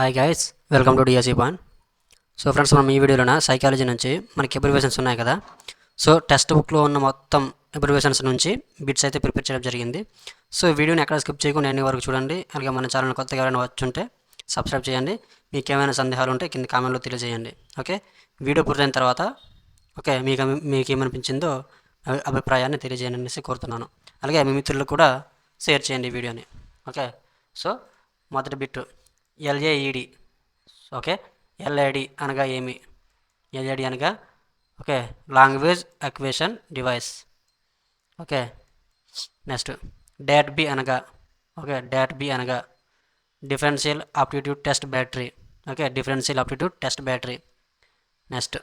Hi guys welcome to DSE pan so friends మనం ఈ వీడియోలోన psychology నుంచి మనకి ఎబ్రివేషన్స్ ఉన్నాయి కదా. సో టెక్స్ట్ బుక్లో ఉన్న మొత్తం ఎబ్రివేషన్స్ నుంచి బిట్స్ అయితే ప్రిపేర్ చేయడం జరిగింది. సో ఈ వీడియోని ఎక్కడ స్కిప్ చేయకుండా ఎన్ని వరకు చూడండి. అలాగే మన ఛానల్ కొత్తగా ఎవరైనా వచ్చుంటే సబ్స్క్రైబ్ చేయండి. మీకు ఏమైనా సందేహాలు ఉంటే కింద కామెంట్లో తెలియజేయండి. ఓకే వీడియో పూర్తయిన తర్వాత ఓకే మీకు మీకు ఏమనిపించిందో అభిప్రాయాన్ని తెలియజేయండి అనేసి కోరుతున్నాను. అలాగే మీ మిత్రులకు కూడా షేర్ చేయండి ఈ వీడియోని. ఓకే సో మొదటి బిట్టు ఎల్ఏఈడి ఓకే ఎల్ఐడి అనగా ఏమి? ఎల్ఐడి అనగా okay language acquisition device okay next DAT B అనగా ఓకే డాట్ బి అనగా differential aptitude test battery okay differential aptitude test battery next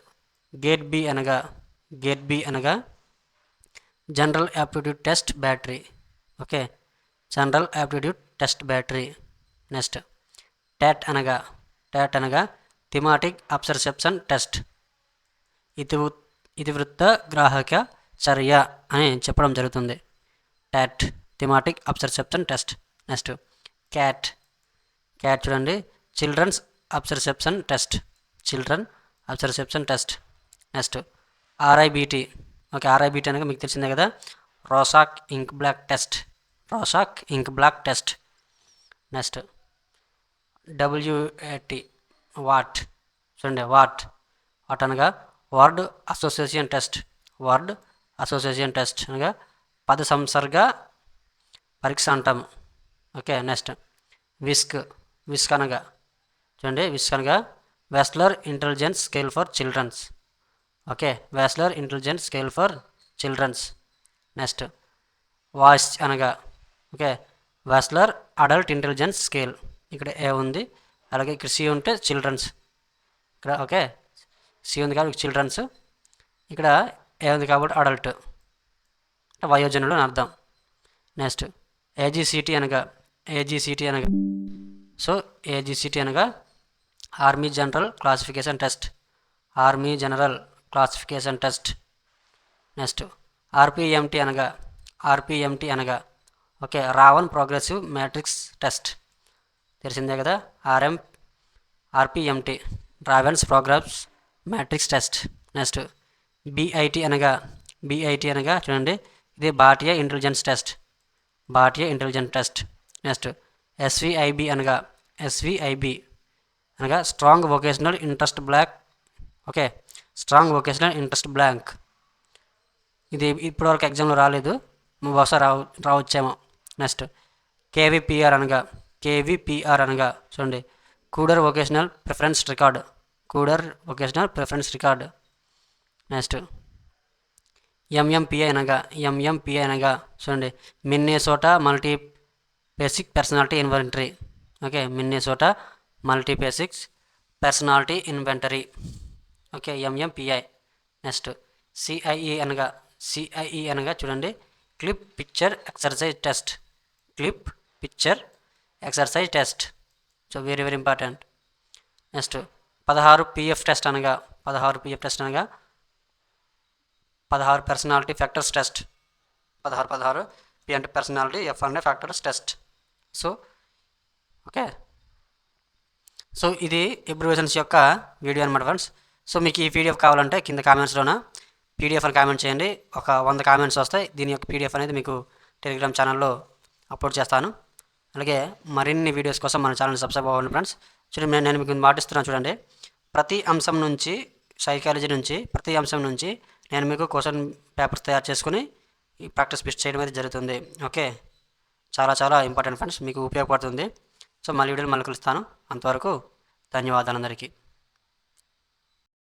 GAT B అనగా గేట్ బి అనగా general aptitude test battery okay general aptitude test battery next TAT అనగా TAT అనగా thematic apperception test. ఇది ఇతివృత్త గ్రాహక చర్య అని చెప్పడం జరుగుతుంది. TAT thematic apperception test. Next cat. Cat చూడండి. Children's అబ్సర్సెప్షన్ test. Children అబ్సర్సెప్షన్ test. Next ఆర్ఐబిటి. Okay ఆర్ఐబిటి అనగా మీకు తెలిసిందే కదా. రోసాక్ ఇంక్ black test. రోసాక్ ink black test. Next డబ్ల్యూఏటి what చూడండి వాట్ వాట్ అనగా word association test word association test అనగా పద సంసర్గ పరీక్ష అంటాము. ఓకే నెక్స్ట్ విస్క్ విస్క్ అనగా చూడండి విస్క్ అనగా Wechsler intelligence scale for children. Okay Wechsler intelligence scale for children. Next voice అనగా okay Wechsler adult intelligence scale. ఇక్కడ ఏ ఉంది? అలాగే ఇక్కడ సి ఉంటే చిల్డ్రన్స్. ఇక్కడ ఓకే. సి ఉంది కాబట్టి చిల్డ్రన్స్. ఇక్కడ ఏ ఉంది కాబట్టి అడల్ట్. అంటే వయోజనులు అని అర్థం. నెక్స్ట్ ఏజీసీటీ అనగా ఏజీసీటీ అనగా. సో ఏజీసీటీ అనగా army general classification test army general classification test next RPMT అనగా ఆర్పిఎంటీ అనగా. Okay Raven progressive matrix test తెలిసిందే కదా? RM RPMT Raven's programmes matrix test. Next BIT అనగా బీఐటీ అనగా చూడండి ఇది Bhatia intelligence test. Bharatiya intelligence test. Next SVIB అనగా SVIB అనగా Strong vocational interest blank. Okay Strong vocational interest blank. ఇది ఇప్పటివరకు ఎగ్జామ్లో రాలేదు. బహుశా రావు రావచ్చేమో. నెక్స్ట్ కేవీపీఆర్ అనగా కేవీపీఆర్ అనగా చూడండి. Kuder vocational preference record. Kuder vocational preference record. Next. MMPI అనగా ఎంఎంపిఐ అనగా చూడండి. Minnesota multi basic personality inventory. Okay Minnesota multi basics personality inventory. Okay MMPI. Next. CIE అనగా సిఐఈ అనగా చూడండి. Clip picture exercise test. Clip picture exercise test. So very very important. Next పదహారు PF test అనగా పదహారు PF test అనగా పదహారు personality factors test. పదహారు పదహారు పి అంటే పర్సనాలిటీ ఎఫ్ అంటే factors test. So okay. So ఇది ఎబ్రివేషన్స్ యొక్క వీడియో అనమాట ఫ్రెండ్స్ సో మీకు ఈ పీడిఎఫ్ కావాలంటే కింద కామెంట్స్లోన పీడిఎఫ్ అని కామెంట్ చేయండి. ఒక వంద కామెంట్స్ వస్తాయి. దీని యొక్క పీడిఎఫ్ అనేది మీకు టెలిగ్రామ్ ఛానల్లో అప్లోడ్ చేస్తాను. అలాగే మరిన్ని వీడియోస్ కోసం మన ఛానల్ సబ్స్క్రైబ్ అవ్వండి ఫ్రెండ్స్. చూడండి నేను నేను మీకు మాటిస్తున్నాను చూడండి. ప్రతి అంశం నుంచి సైకాలజీ నుంచి ప్రతి అంశం నుంచి నేను మీకు క్వశ్చన్ పేపర్స్ తయారు చేసుకుని ఈ ప్రాక్టీస్ బిస్ట్ చేయడం అనేది జరుగుతుంది. ఓకే? చాలా చాలా ఇంపార్టెంట్ ఫ్రెండ్స్ మీకు ఉపయోగపడుతుంది. సో మళ్ళీ వీడియోలు మళ్ళీ కలుస్తాను. అంతవరకు ధన్యవాదాలు అందరికీ.